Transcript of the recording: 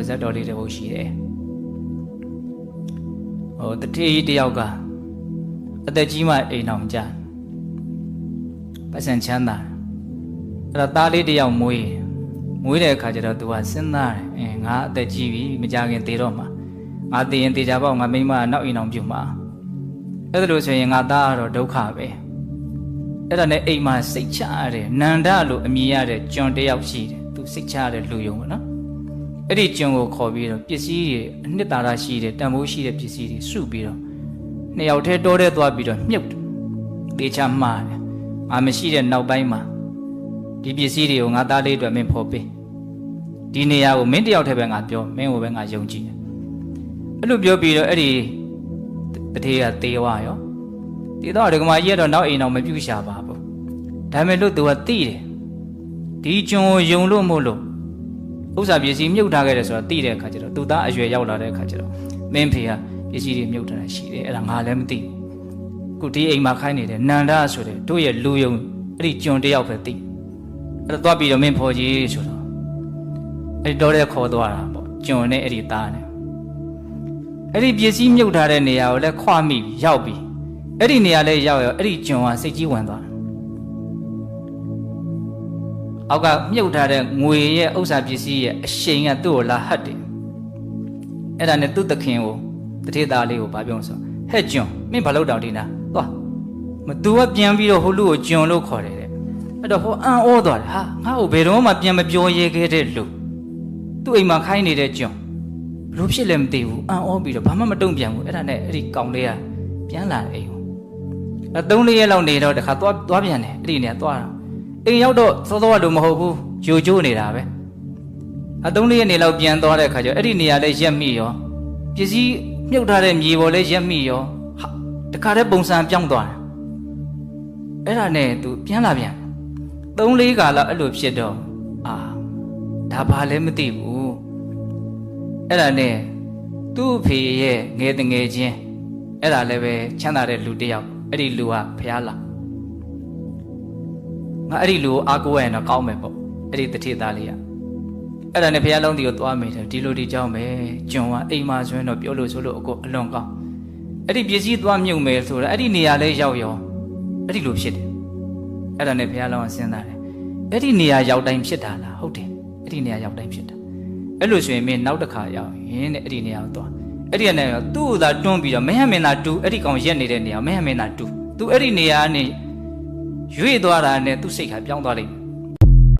တို့ဇက်တော်လေးတစ်ပုဒ်ရှိတယ်ဟိုတထေးကြီးတယောက်ကအသက်ကြီးမှအိမ်အောင်ကြပတ်စံချမ်းသာအဲ့တော့သားလေးတယောက်မွေးမွေးတဲ့အခါကျတော့ तू ကစဉ်းစားတယ်အင်းငါအသက်ကြီးပြီမကြခင်သေတော့မှာငါသေရင်သေချာပေါ့ငါမိမကနောက်အိမ်အောင်ပြုမှာအဲ့ဒါလို့ဆိုရင်ငါသားကတော့ဒုက္ခပဲအဲ့ဒါနဲ့အိမ်မှာစိတ်ချရတယ်နန္ဒလို့အမည်ရတဲ့ကျွန်တယောက်ရှိတယ်သူစိတ်ချရတဲ့လူယုံပေါ့နော် အဲ့ဒီကျွန်ကိုခေါ်ပြီးတော့ပစ္စည်းတွေအနှစ်သာရရှိတဲ့တန်ဖိုးရှိတဲ့ပစ္စည်းတွေစုပြီးတော့နှစ်ယောက်တည်းတောထဲသွားပြီးတော့မြုပ်တယ်သေချာမှားတယ်ငါမရှိတဲ့နောက်ပိုင်းမှာဒီပစ္စည်းတွေကိုငါသားလေးအတွက်မင်းဖော်ပေးဒီနေရာကိုမင်းတယောက်တည်းပဲငါပြောမင်းကိုပဲငါယုံကြည်တယ်အဲ့လိုပြောပြီးတော့အဲ့ဒီတထေးကသေသွားရောသေတော့ဒကမာကြီးကတော့နောက်အိမ်တော့မပြုတ်ရှာပါဘူးဒါပေမဲ့လို့သူကသိတယ်ဒီကျွန်ကိုယုံလို့မို့လို့ ဥစ္စာပစ္စည်းမြုပ်ထားခဲ့တယ်ဆိုတော့သိတဲ့အခါကျတော့သူသားအရွယ်ရောက်လာတဲ့အခါကျတော့မင်းဖေကပစ္စည်းတွေမြုပ်ထားတာရှိတယ်အဲ့ဒါငါလည်းမသိဘူးခုဒီအိမ်မှာခိုင်းနေတယ်နန္ဒဆိုတဲ့တို့ရဲ့လူယုံအဲ့ဒီကျွန်တယောက်ပဲသိအဲ့တော့သွားပြီးတော့မင်းဖော်ကြီးဆိုတော့အဲ့ဒီတော့တဲ့ခေါ်သွားတာပေါ့ကျွန်နဲ့အဲ့ဒီသားနဲ့အဲ့ဒီပစ္စည်းမြုပ်ထားတဲ့နေရာကိုလည်းခွမိပြီးရောက်ပြီးအဲ့ဒီနေရာလေးရောက်ရောအဲ့ဒီကျွန်ကစိတ်ကြီးဝင်သွားတယ် အောက်ကမြုပ်ထားတဲ့ငွေရဲ့ဥစ္စာပစ္စည်းရဲ့အရှိန်ကသူ့ကိုလာဟတ်တယ်အဲ့ဒါနဲ့သူ့သခင်ကိုတထေသားလေးကိုဗာပြောဆိုဟဲ့ကျွန်မင်းဘာလို့တောင်ဒီနာသွားမသူကပြန်ပြီးတော့ဟိုလူကိုကျွန်လို့ခေါ်တယ်တဲ့အဲ့တော့ဟိုအံ့ဩသွားတယ်ဟာငါ့ကိုဘယ်တော့မှပြန်မပြောရဲခဲ့တဲ့လူသူ့အိမ်မှာခိုင်းနေတဲ့ကျွန်ဘလို့ဖြစ်လဲမသိဘူးအံ့ဩပြီးတော့ဘာမှမတုံ့ပြန်ဘူးအဲ့ဒါနဲ့အဲ့ဒီကောင်လေးကပြန်လာတယ်အိမ်ကိုအဲသုံးလေးရက်လောက်နေတော့တခါသွားသွားပြန်တယ်အဲ့ဒီနေရာသွားတာ အိမ်ရောက်တော့စောစောကလို့မဟုတ်ဘူးဂျိုဂျိုးနေတာပဲအသုံးလေးရက်နေလောက်ပြန်သွားတဲ့ခါကျတော့အဲ့ဒီနေရာလေးရက်မိရောပစ္စည်းမြုပ်ထားတဲ့မြေပေါ်လေးရက်မိရောဟာတခါတည်းပုံစံပြောင်းသွားတယ်အဲ့ဒါနဲ့သူပြန်လာပြန်သုံးလေးကာလောက်အဲ့လိုဖြစ်တော့အာဒါဘာလဲမသိဘူးအဲ့ဒါနဲ့သူ့အဖေရဲ့ငယ်တငယ်ချင်းအဲ့ဒါလည်းပဲချမ်းသာတဲ့လူတစ်ယောက်အဲ့ဒီလူကဖះလာ ငါအဲ့ဒီလူကိုအားကိုးရရင်တော့ကောင်းမယ်ပေါ့အဲ့ဒီတတိသားလေးကအဲ့ဒါနဲ့ဖះလုံးတီကိုသွားမိတယ်ဒီလိုဒီကြောင်းပဲကျွန်ကအိမ်မှာဆိုရင်တော့ပြောလို့ဆိုလို့အကိုအလွန်ကောင်းအဲ့ဒီပစ္စည်းသွားမြုပ်မယ်ဆိုတော့အဲ့ဒီနေရာလေးရောက်ရောအဲ့ဒီလိုဖြစ်တယ်အဲ့ဒါနဲ့ဖះလုံးကစဉ်းစားတယ်အဲ့ဒီနေရာရောက်တိုင်းဖြစ်တာလားဟုတ်တယ်အဲ့ဒီနေရာရောက်တိုင်းဖြစ်တာအဲ့လိုဆိုရင်မင်းနောက်တစ်ခါရောက်ရင်တဲ့အဲ့ဒီနေရာကိုသွားအဲ့ဒီကနေသူ့ကိုသာတွန်းပြီးတော့မဟမင်သာတူအဲ့ဒီကောင်ရက်နေတဲ့နေရာမဟမင်သာတူသူအဲ့ဒီနေရာကနေ ရွေ့သွားတာနဲ့သူ့စိတ်ကပြောင်းသွားလိမ့်မယ်